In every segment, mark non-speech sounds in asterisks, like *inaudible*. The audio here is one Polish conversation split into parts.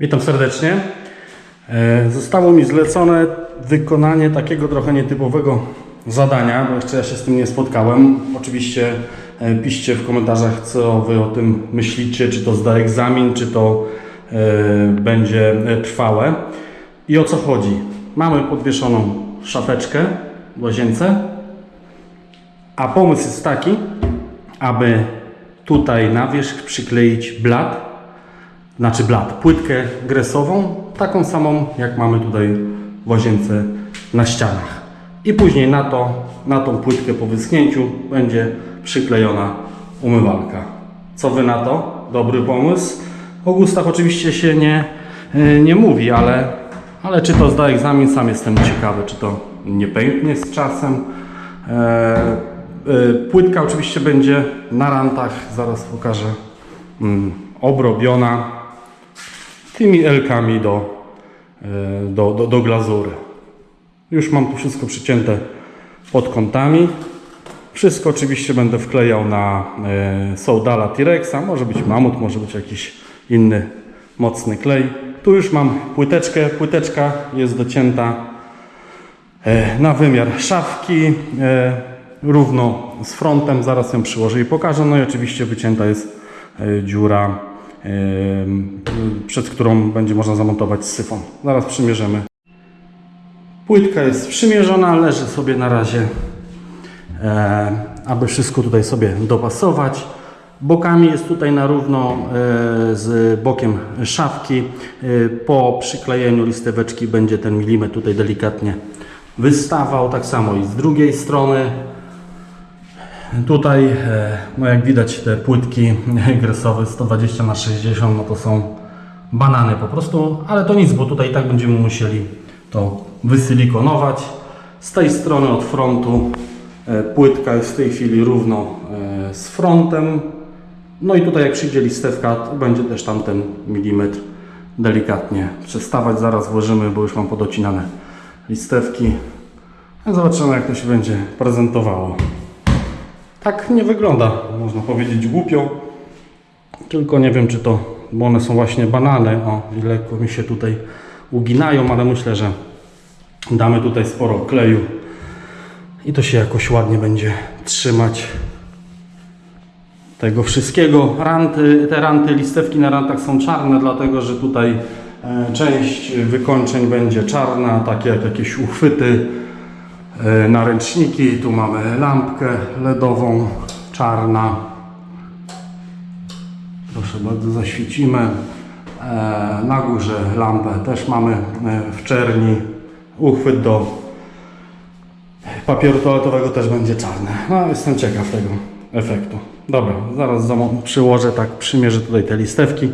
Witam serdecznie. E, Zostało mi zlecone wykonanie takiego trochę nietypowego zadania, bo jeszcze ja się z tym nie spotkałem. Oczywiście e, piszcie w komentarzach, co Wy o tym myślicie, czy to zda egzamin, czy to e, będzie trwałe. I o co chodzi? Mamy podwieszoną szafeczkę w łazience, a pomysł jest taki, aby tutaj na wierzch przykleić blat, znaczy blat, płytkę gresową, taką samą jak mamy tutaj w łazience na ścianach. I później na, to, na tą płytkę po wyschnięciu będzie przyklejona umywalka. Co Wy na to? Dobry pomysł. O gustach oczywiście się nie, y, nie mówi, ale, ale czy to zda egzamin, sam jestem ciekawy, czy to nie pęknie z czasem. E, e, Płytka oczywiście będzie na rantach, zaraz pokażę, mm, obrobiona tymi elkami do, e, do, do, do glazury. Już mam tu wszystko przycięte pod kątami. Wszystko oczywiście będę wklejał na e, Soudala T-Rexa. Może być mamut, może być jakiś inny mocny klej. Tu już mam płyteczkę. Płyteczka jest docięta e, na wymiar szafki. Równo z frontem. Zaraz ją przyłożę i pokażę. No i oczywiście wycięta jest dziura, przez którą będzie można zamontować syfon. Zaraz przymierzymy. Płytka jest przymierzona, leży sobie na razie, e, aby wszystko tutaj sobie dopasować. Bokami jest tutaj na równo e, z bokiem szafki. E, po przyklejeniu listeweczki będzie ten milimetr tutaj delikatnie wystawał. Tak samo i z drugiej strony. Tutaj, e, no jak widać, te płytki *laughs* gresowe 120 na 60 no to są banany po prostu, ale to nic, bo tutaj i tak będziemy musieli to wysilikonować. Z tej strony od frontu e, płytka jest w tej chwili równo e, z frontem. No i tutaj jak przyjdzie listewka, to będzie też tam ten milimetr delikatnie przestawać. Zaraz włożymy, bo już mam podocinane listewki. Zobaczymy jak to się będzie prezentowało. Tak nie wygląda, można powiedzieć, głupio. Tylko nie wiem, czy to, bo one są właśnie banany. O, i lekko mi się tutaj uginają, ale myślę, że damy tutaj sporo kleju i to się jakoś ładnie będzie trzymać tego wszystkiego. Ranty, te ranty, listewki na rantach są czarne, dlatego że tutaj e, część wykończeń będzie czarna, takie jak jakieś uchwyty, e, naręczniki. Tu mamy lampkę LEDową, czarna. Proszę bardzo, zaświecimy. E, Na górze lampę też mamy e, w czerni. Uchwyt do papieru toaletowego też będzie czarny. No, jestem ciekaw tego efektu. Dobra, zaraz przyłożę, tak przymierzę tutaj te listewki.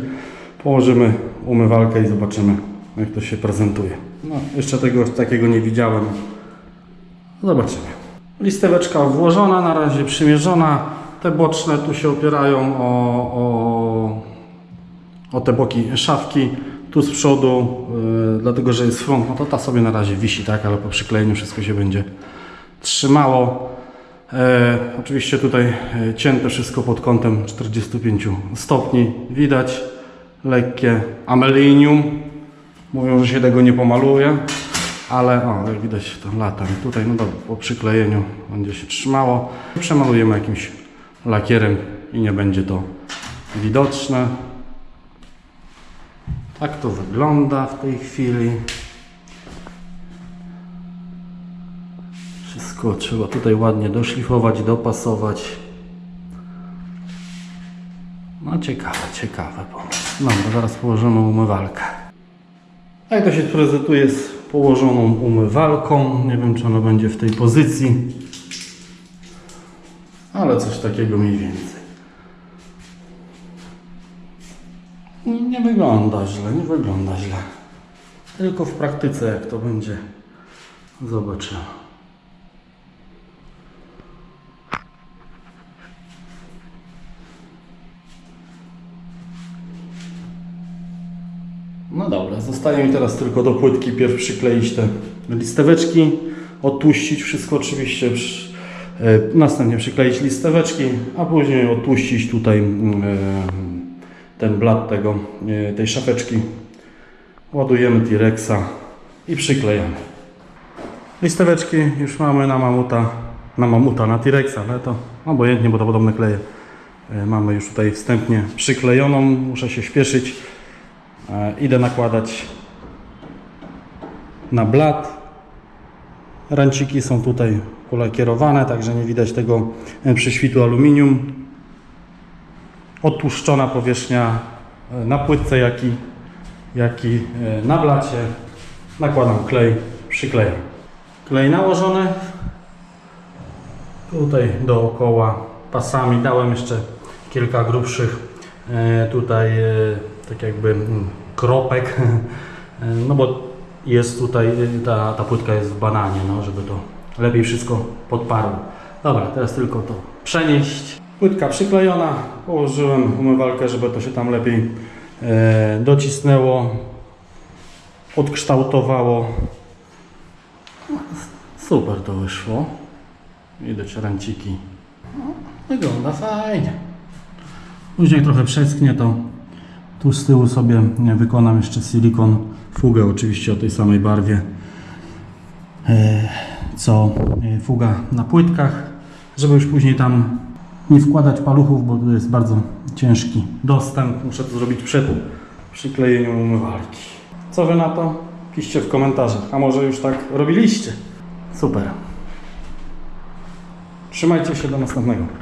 Położymy umywalkę i zobaczymy, jak to się prezentuje. No, jeszcze tego takiego nie widziałem. Zobaczymy. Listeweczka włożona, na razie przymierzona. Te boczne tu się opierają o, o, o te boki szafki. Tu z przodu, y, dlatego że jest front, no to ta sobie na razie wisi, tak, ale po przyklejeniu wszystko się będzie trzymało. E, oczywiście tutaj e, cięte wszystko pod kątem 45 stopni. Widać lekkie amelinium. Mówią, że się tego nie pomaluje, ale o, jak widać to lata. I Tutaj no dobra, po przyklejeniu będzie się trzymało. Przemalujemy jakimś lakierem i nie będzie to widoczne. Tak to wygląda w tej chwili. Wszystko trzeba tutaj ładnie doszlifować, dopasować. No ciekawe, ciekawe pomysł. Dobra, zaraz położymy umywalkę. Tak to się prezentuje z położoną umywalką. Nie wiem, czy ona będzie w tej pozycji. Ale coś takiego mniej więcej. Nie, nie wygląda źle, nie wygląda źle. Tylko w praktyce jak to będzie, zobaczymy. No dobra, zostaje mi teraz tylko do płytki pierw przykleić te listeweczki, odtłuścić wszystko oczywiście, e, następnie przykleić listeweczki, a później odtłuścić tutaj mm, e, ten blat tego, e, tej szafeczki ładujemy T-Rexa i przyklejamy. Listeweczki już mamy na mamuta, na mamuta, na T-Rexa, ale to obojętnie, bo to podobne kleje. Mamy już tutaj wstępnie przyklejoną, muszę się śpieszyć. E, Idę nakładać na blat. Ranciki są tutaj polakierowane, także nie widać tego e, prześwitu aluminium. Odtłuszczona powierzchnia e, na płytce, jak i, jak i na blacie. Nakładam klej, przyklejam. Klej nałożony. Tutaj dookoła pasami dałem jeszcze kilka grubszych tutaj tak jakby mm, kropek. *laughs* No bo jest tutaj, ta, ta płytka jest w bananie, no, żeby to lepiej wszystko podparło. Dobra, teraz tylko to przenieść. Płytka przyklejona, położyłem umywalkę, żeby to się tam lepiej e, docisnęło, odkształtowało. No, Super to wyszło. Widać ranciki. No, wygląda fajnie. Później trochę przeschnie, to tu z tyłu sobie wykonam jeszcze silikon fugę, oczywiście o tej samej barwie e, co e, fuga na płytkach, żeby już później tam nie wkładać paluchów, bo to jest bardzo ciężki dostęp. Muszę to zrobić przed przyklejeniu umywalki. Co wy na to? Piszcie w komentarzach. A może już tak robiliście? Super. Trzymajcie się do następnego.